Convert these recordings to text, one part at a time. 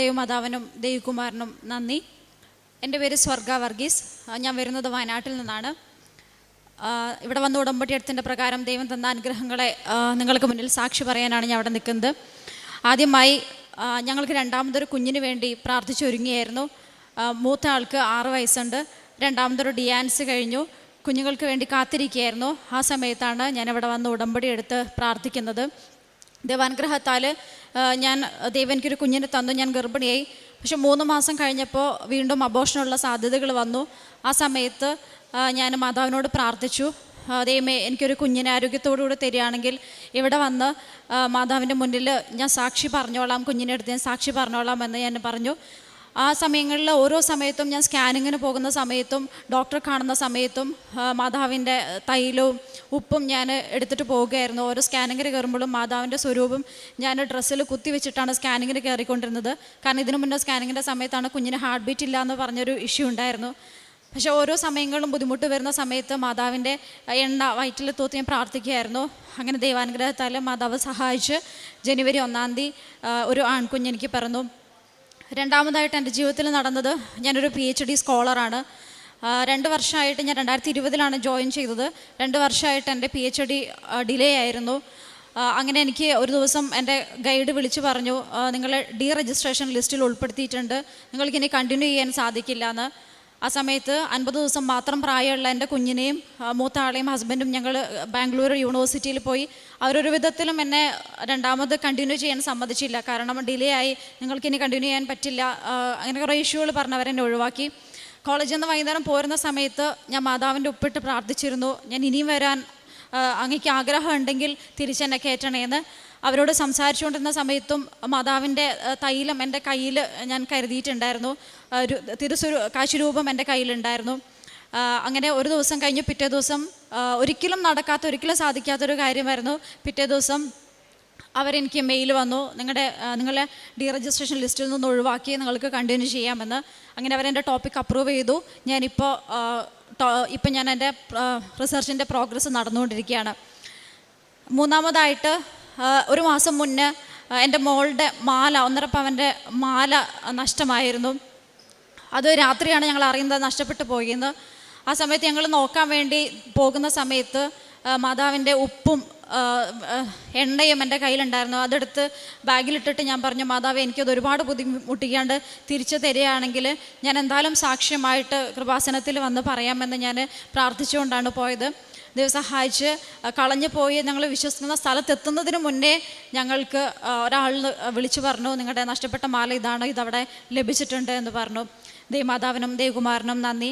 ദൈവമാതാവിനും ദൈവകുമാരനും നന്ദി. എന്റെ പേര് സ്വർഗ വർഗീസ്. ഞാൻ വരുന്നത് വയനാട്ടിൽ നിന്നാണ്. ഇവിടെ വന്ന ഉടമ്പടിയെടുത്തിന്റെ പ്രകാരം ദൈവം തന്ന അനുഗ്രഹങ്ങളെ നിങ്ങൾക്ക് മുന്നിൽ സാക്ഷി പറയാനാണ് ഞാൻ അവിടെ നിൽക്കുന്നത്. ആദ്യമായി ഞങ്ങൾക്ക് രണ്ടാമതൊരു കുഞ്ഞിന് വേണ്ടി പ്രാർത്ഥിച്ചൊരുങ്ങിയായിരുന്നു. മൂത്ത ആൾക്ക് ആറ് വയസ്സുണ്ട്. രണ്ടാമതൊരു ഡിയാൻസ് കഴിഞ്ഞു. കുഞ്ഞുങ്ങൾക്ക് വേണ്ടി കാത്തിരിക്കുകയായിരുന്നു. ആ സമയത്താണ് ഞാൻ ഇവിടെ വന്ന് ഉടമ്പടി എടുത്ത് പ്രാർത്ഥിക്കുന്നത്. ദൈവാനുഗ്രഹത്താൽ ഞാൻ ദൈവം എനിക്കൊരു കുഞ്ഞിനെ തന്നു ഞാൻ ഗർഭിണിയായി. പക്ഷെ മൂന്ന് മാസം കഴിഞ്ഞപ്പോൾ വീണ്ടും അബോഷനുള്ള സാധ്യതകൾ വന്നു. ആ സമയത്ത് ഞാൻ മാതാവിനോട് പ്രാർത്ഥിച്ചു. ദൈവമേ എനിക്കൊരു കുഞ്ഞിനെ ആരോഗ്യത്തോടുകൂടി തരികയാണെങ്കിൽ ഇവിടെ വന്ന് മാതാവിന്റെ മുന്നിൽ ഞാൻ സാക്ഷി പറഞ്ഞോളാം കുഞ്ഞിനെ എടുത്ത് ഞാൻ സാക്ഷി പറഞ്ഞോളാം എന്ന് ഞാൻ പറഞ്ഞു. ആ സമയങ്ങളിൽ ഓരോ സമയത്തും ഞാൻ സ്കാനിങ്ങിന് പോകുന്ന സമയത്തും ഡോക്ടറെ കാണുന്ന സമയത്തും മാതാവിന്റെ തൈലവും ഉപ്പും ഞാൻ എടുത്തിട്ട് പോവുകയായിരുന്നു. ഓരോ സ്കാനിങ്ങിന് കയറുമ്പോഴും മാതാവിന്റെ സ്വരൂപം ഞാൻ ഡ്രസ്സിൽ കുത്തി വെച്ചിട്ടാണ് സ്കാനിങ്ങിന് കയറിക്കൊണ്ടിരുന്നത്. കാരണം ഇതിനു മുന്നേ സ്കാനിങ്ങിന്റെ സമയത്താണ് കുഞ്ഞിന് ഹാർട്ട് ബീറ്റ് ഇല്ല എന്ന് പറഞ്ഞൊരു ഇഷ്യൂ ഉണ്ടായിരുന്നു. പക്ഷേ ഓരോ സമയങ്ങളിലും ബുദ്ധിമുട്ട് വരുന്ന സമയത്ത് മാതാവിന്റെ എണ്ണ വയറ്റിൽ തൂത്ത് ഞാൻ പ്രാർത്ഥിക്കുകയായിരുന്നു. അങ്ങനെ ദൈവാനുഗ്രഹത്താൽ മാതാവ് സഹായിച്ച് ജനുവരി ഒന്നാം തീയതി ഒരു ആൺകുഞ്ഞ് എനിക്ക് പിറന്നു. രണ്ടാമതായിട്ട് എന്റെ ജീവിതത്തിൽ നടന്നത് ഞാനൊരു പി എച്ച് ഡി സ്കോളറാണ് രണ്ട് വർഷമായിട്ട് ഞാൻ രണ്ടായിരത്തി ഇരുപതിലാണ് ജോയിൻ ചെയ്തത്. രണ്ട് വർഷമായിട്ട് എന്റെ പി എച്ച് ഡി ഡിലേ ആയിരുന്നു. അങ്ങനെ എനിക്ക് ഒരു ദിവസം എന്റെ ഗൈഡ് വിളിച്ചു പറഞ്ഞു നിങ്ങളെ ഡി രജിസ്ട്രേഷൻ ലിസ്റ്റിൽ ഉൾപ്പെടുത്തിയിട്ടുണ്ട്. നിങ്ങൾക്ക് ഇനി കണ്ടിന്യൂ ചെയ്യാൻ സാധിക്കില്ല എന്ന്. ആ സമയത്ത് അൻപത് ദിവസം മാത്രം പ്രായമുള്ള എന്റെ കുഞ്ഞിനെയും മൂത്ത ആളെയും ഹസ്ബൻഡും ഞങ്ങൾ ബാംഗ്ലൂർ യൂണിവേഴ്സിറ്റിയിൽ പോയി. അവരൊരു വിധത്തിലും എന്നെ രണ്ടാമത് കണ്ടിന്യൂ ചെയ്യാൻ സമ്മതിച്ചില്ല. കാരണം ഡിലേ ആയി. നിങ്ങൾക്ക് ഇനി കണ്ടിന്യൂ ചെയ്യാൻ പറ്റില്ല. അങ്ങനെ കുറേ ഇഷ്യൂകൾ പറഞ്ഞവരെന്നെ ഒഴിവാക്കി. കോളേജിൽ നിന്ന് വൈകുന്നേരം പോരുന്ന സമയത്ത് ഞാൻ മാതാവിന്റെ ഉപ്പിട്ട് പ്രാർത്ഥിച്ചിരുന്നു. ഞാൻ ഇനിയും വരാൻ അങ്ങേക്ക് ആഗ്രഹം ഉണ്ടെങ്കിൽ തിരിച്ചെന്നെ കയറ്റണേന്ന്. അവരോട് സംസാരിച്ചുകൊണ്ടിരുന്ന സമയത്തും മാതാവിന്റെ തൈലം എന്റെ കയ്യിൽ ഞാൻ കരുതിയിട്ടുണ്ടായിരുന്നു. തിരുസ്വരൂ കാശുരൂപം എന്റെ കയ്യിലുണ്ടായിരുന്നു. അങ്ങനെ ഒരു ദിവസം കഴിഞ്ഞ് പിറ്റേ ദിവസം ഒരിക്കലും നടക്കാത്ത ഒരിക്കലും സാധിക്കാത്തൊരു കാര്യമായിരുന്നു. പിറ്റേ ദിവസം അവരെനിക്ക് മെയിൽ വന്നു. നിങ്ങളുടെ നിങ്ങളെ ഡി രജിസ്ട്രേഷൻ ലിസ്റ്റിൽ നിന്ന് ഒഴിവാക്കി നിങ്ങൾക്ക് കണ്ടിന്യൂ ചെയ്യാമെന്ന്. അങ്ങനെ അവരെന്റെ ടോപ്പിക് അപ്രൂവ് ചെയ്തു. ഞാനിപ്പോൾ ഇപ്പം ഞാൻ എന്റെ റിസർച്ചിന്റെ പ്രോഗ്രസ് നടന്നുകൊണ്ടിരിക്കുകയാണ്. മൂന്നാമതായിട്ട് ഒരു മാസം മുന്നേ എന്റെ മോളുടെ മാല ഒന്നര പവന്റെ മാല നഷ്ടമായിരുന്നു. അത് രാത്രിയാണ് ഞങ്ങൾ അറിയുന്നത് നഷ്ടപ്പെട്ടു പോയിന്ന്. ആ സമയത്ത് ഞങ്ങൾ നോക്കാൻ വേണ്ടി പോകുന്ന സമയത്ത് മാതാവിന്റെ ഉപ്പും എണ്ണയും എന്റെ കയ്യിലുണ്ടായിരുന്നു. അതെടുത്ത് ബാഗിലിട്ടിട്ട് ഞാൻ പറഞ്ഞു മാതാവ് എനിക്കത് ഒരുപാട് ബുദ്ധിമുട്ടിക്കാണ്ട് തിരിച്ചു തരികയാണെങ്കിൽ ഞാൻ എന്തായാലും സാക്ഷ്യമായിട്ട് കൃപാസനത്തിൽ വന്ന് പറയാമെന്ന് ഞാൻ പ്രാർത്ഥിച്ചുകൊണ്ടാണ് പോയത്. ദൈവം സഹായിച്ച് കളഞ്ഞു പോയി ഞങ്ങൾ വിശ്വസിക്കുന്ന സ്ഥലത്തെത്തുന്നതിന് മുന്നേ ഞങ്ങൾക്ക് ഒരാൾ വിളിച്ചു പറഞ്ഞു നിങ്ങളുടെ നഷ്ടപ്പെട്ട മാല ഇതാണ് ഇതവിടെ ലഭിച്ചിട്ടുണ്ട് എന്ന് പറഞ്ഞു. ദൈവമാതാവിനും ദൈവകുമാരനും നന്ദി.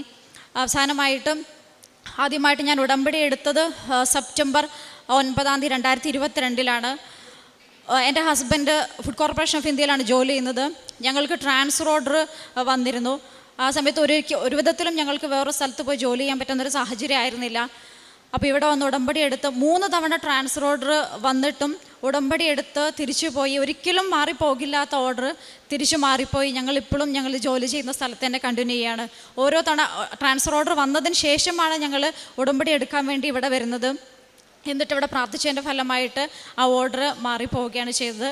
അവസാനമായിട്ടും ആദ്യമായിട്ട് ഞാൻ ഉടമ്പടി എടുത്തത് സെപ്റ്റംബർ ഒൻപതാം തീയതി രണ്ടായിരത്തി ഇരുപത്തിരണ്ടിലാണ് എന്റെ ഹസ്ബൻഡ് ഫുഡ് കോർപ്പറേഷൻ ഓഫ് ഇന്ത്യയിലാണ് ജോലി ചെയ്യുന്നത്. ഞങ്ങൾക്ക് ട്രാൻസ്ഫർ ഓർഡർ വന്നിരുന്നു. ആ സമയത്ത് ഒരു ഒരു വിധത്തിലും ഞങ്ങൾക്ക് വേറെ സ്ഥലത്ത് പോയി ജോലി ചെയ്യാൻ പറ്റുന്നൊരു സാഹചര്യം ആയിരുന്നില്ല. അപ്പോൾ ഇവിടെ വന്ന് ഉടമ്പടി എടുത്ത് മൂന്ന് തവണ ട്രാൻസ്ഫർ ഓർഡർ വന്നിട്ടും ഉടമ്പടി എടുത്ത് തിരിച്ചു പോയി. ഒരിക്കലും മാറിപ്പോകില്ലാത്ത ഓർഡർ തിരിച്ചു മാറിപ്പോയി. ഞങ്ങൾ ഇപ്പോഴും ഞങ്ങൾ ജോലി ചെയ്യുന്ന സ്ഥലത്ത് തന്നെ കണ്ടിന്യൂ ചെയ്യാണ്. ഓരോ തവണ ട്രാൻസ്ഫർ ഓർഡർ വന്നതിന് ശേഷമാണ് ഞങ്ങൾ ഉടമ്പടി എടുക്കാൻ വേണ്ടി ഇവിടെ വരുന്നത്. എന്നിട്ട് ഇവിടെ പ്രാർത്ഥിച്ചതിന്റെ ഫലമായിട്ട് ആ ഓർഡർ മാറിപ്പോവുകയാണ് ചെയ്തത്.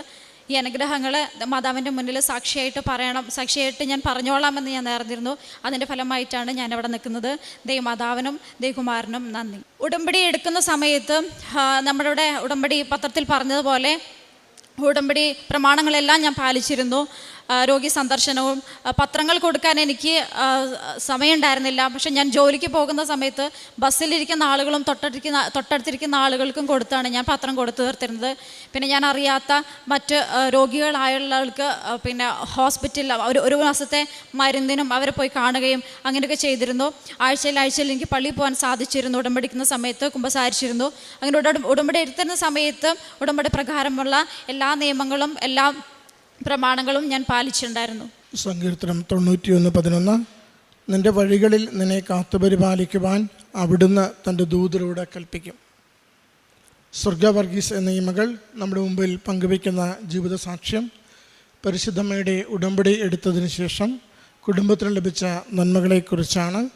ഈ അനുഗ്രഹങ്ങൾ മാതാവിന്റെ മുന്നിൽ സാക്ഷിയായിട്ട് പറയണം സാക്ഷിയായിട്ട് ഞാൻ പറഞ്ഞോളാമെന്ന് ഞാൻ നേർന്നിരുന്നു. അതിന്റെ ഫലമായിട്ടാണ് ഞാൻ അവിടെ നിൽക്കുന്നത്. ദൈവമാതാവിനും ദൈവകുമാരനും നന്ദി. ഉടമ്പടി എടുക്കുന്ന സമയത്ത് നമ്മളുടെ ഉടമ്പടി പത്രത്തിൽ പറഞ്ഞതുപോലെ ഉടമ്പടി പ്രമാണങ്ങളെല്ലാം ഞാൻ പാലിച്ചിരുന്നു. രോഗി സന്ദർശനവും പത്രങ്ങൾ കൊടുക്കാൻ എനിക്ക് സമയം സമയമുണ്ടായിരുന്നില്ല. പക്ഷെ ഞാൻ ജോലിക്ക് പോകുന്ന സമയത്ത് ബസ്സിലിരിക്കുന്ന ആളുകളും തൊട്ടടുത്തിരിക്കുന്ന തൊട്ടടുത്തിരിക്കുന്ന ആളുകൾക്കും കൊടുത്താണ് ഞാൻ പത്രം കൊടുത്തു തീർത്തിരുന്നത്. പിന്നെ ഞാൻ അറിയാത്ത മറ്റ് രോഗികളായുള്ളവർക്ക് പിന്നെ ഹോസ്പിറ്റലിൽ ഒരു ഒരു മാസത്തെ മരുന്നിനും അവരെ പോയി കാണുകയും അങ്ങനെയൊക്കെ ചെയ്തിരുന്നു. ആഴ്ചയിൽ ആഴ്ചയിൽ എനിക്ക് പള്ളിയിൽ പോകാൻ സാധിച്ചിരുന്നു. ഉടമ്പടിക്കുന്ന സമയത്ത് കുമ്പസാരിച്ചിരുന്നു. അങ്ങനെ ഉടമ്പടി എടുത്തിരുന്ന സമയത്ത് ഉടമ്പടി പ്രകാരമുള്ള എല്ലാ നിയമങ്ങളും എല്ലാ പ്രമാണങ്ങളും ഞാൻ പാലിച്ചിട്ടുണ്ടായിരുന്നു. സങ്കീർത്തനം തൊണ്ണൂറ്റിയൊന്ന് പതിനൊന്ന്. നിന്റെ വഴികളിൽ നിന്നെ കാത്തുപരിപാലിക്കുവാൻ അവിടുന്ന് തന്റെ ദൂതരൂടെ കൽപ്പിക്കും. സ്വർഗവർഗീസ് എന്ന ഈ മകൾ നമ്മുടെ മുമ്പിൽ പങ്കുവയ്ക്കുന്ന ജീവിത സാക്ഷ്യം പരിശുദ്ധമ്മയുടെ ഉടമ്പടി എടുത്തതിന് ശേഷം കുടുംബത്തിന് ലഭിച്ച നന്മകളെക്കുറിച്ചാണ്.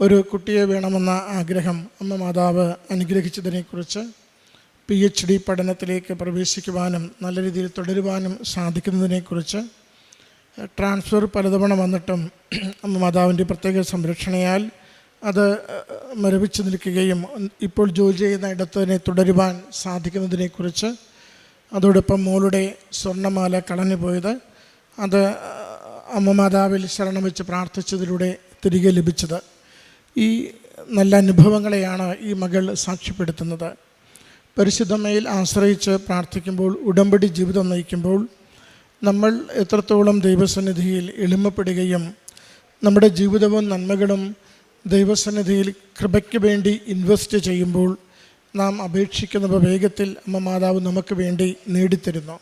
ഒരു കുട്ടിയെ വേണമെന്ന ആഗ്രഹം അമ്മ മാതാവ് അനുഗ്രഹിച്ചതിനെക്കുറിച്ച് പി എച്ച് ഡി പഠനത്തിലേക്ക് പ്രവേശിക്കുവാനും നല്ല രീതിയിൽ തുടരുവാനും സാധിക്കുന്നതിനെക്കുറിച്ച് ട്രാൻസ്ഫർ പലതവണ വന്നിട്ടും മാതാവിന്റെ പ്രത്യേക സംരക്ഷണയാൽ അത് മരവിച്ച് നിൽക്കുകയും ഇപ്പോൾ ജോലി ചെയ്യുന്ന ഇടത്തിനെ തുടരുവാൻ സാധിക്കുന്നതിനെക്കുറിച്ച് അതോടൊപ്പം മോളുടെ സ്വർണമാല കളഞ്ഞു പോയത് അത് അമ്മ മാതാവിൽ ശരണം വെച്ച് പ്രാർത്ഥിച്ചതിലൂടെ തിരികെ ലഭിച്ചത്. ഈ നല്ല അനുഭവങ്ങളെയാണ് ഈ മകൾ സാക്ഷ്യപ്പെടുത്തുന്നത്. പരിശുദ്ധമ്മയിൽ ആശ്രയിച്ച് പ്രാർത്ഥിക്കുമ്പോൾ ഉടമ്പടി ജീവിതം നയിക്കുമ്പോൾ നമ്മൾ എത്രത്തോളം ദൈവസന്നിധിയിൽ എളിമപ്പെടുകയും നമ്മുടെ ജീവിതവും നന്മകളും ദൈവസന്നിധിയിൽ കൃപയ്ക്ക് വേണ്ടി ഇൻവെസ്റ്റ് ചെയ്യുമ്പോൾ നാം അപേക്ഷിക്കുന്നവ വേഗത്തിൽ അമ്മ മാതാവ് നമുക്ക് വേണ്ടി നേടിത്തരുന്നു.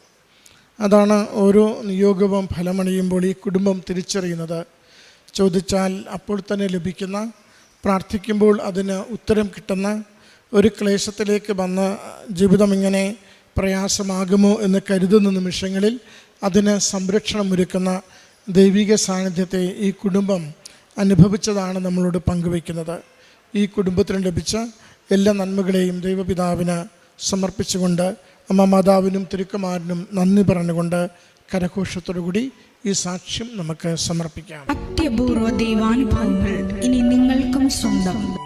അതാണ് ഓരോ നിയോഗവും ഫലമണിയുമ്പോൾ ഈ കുടുംബം തിരിച്ചറിയുന്നത്. ചോദിച്ചാൽ അപ്പോൾ തന്നെ ലഭിക്കുന്ന പ്രാർത്ഥിക്കുമ്പോൾ അതിന് ഉത്തരം കിട്ടുന്ന ഒരു ക്ലേശത്തിലേക്ക് വന്ന് ജീവിതം ഇങ്ങനെ പ്രയാസമാകുമോ എന്ന് കരുതുന്ന നിമിഷങ്ങളിൽ അതിന് സംരക്ഷണം ഒരുക്കുന്ന ദൈവിക സാന്നിധ്യത്തെ ഈ കുടുംബം അനുഭവിച്ചതാണ് നമ്മളോട് പങ്കുവയ്ക്കുന്നത്. ഈ കുടുംബത്തിന് ലഭിച്ച എല്ലാ നന്മകളെയും ദൈവപിതാവിന് സമർപ്പിച്ചുകൊണ്ട് അമ്മ മാതാവിനും തിരുക്കുമാരനും നന്ദി പറഞ്ഞുകൊണ്ട് കരഘോഷത്തോടുകൂടി ഈ സാക്ഷ്യം നമുക്ക് സമർപ്പിക്കാം. അത്യപൂർവ ദൈവാനുഭവങ്ങൾ ഇനി നിങ്ങൾക്കും സ്വന്തം.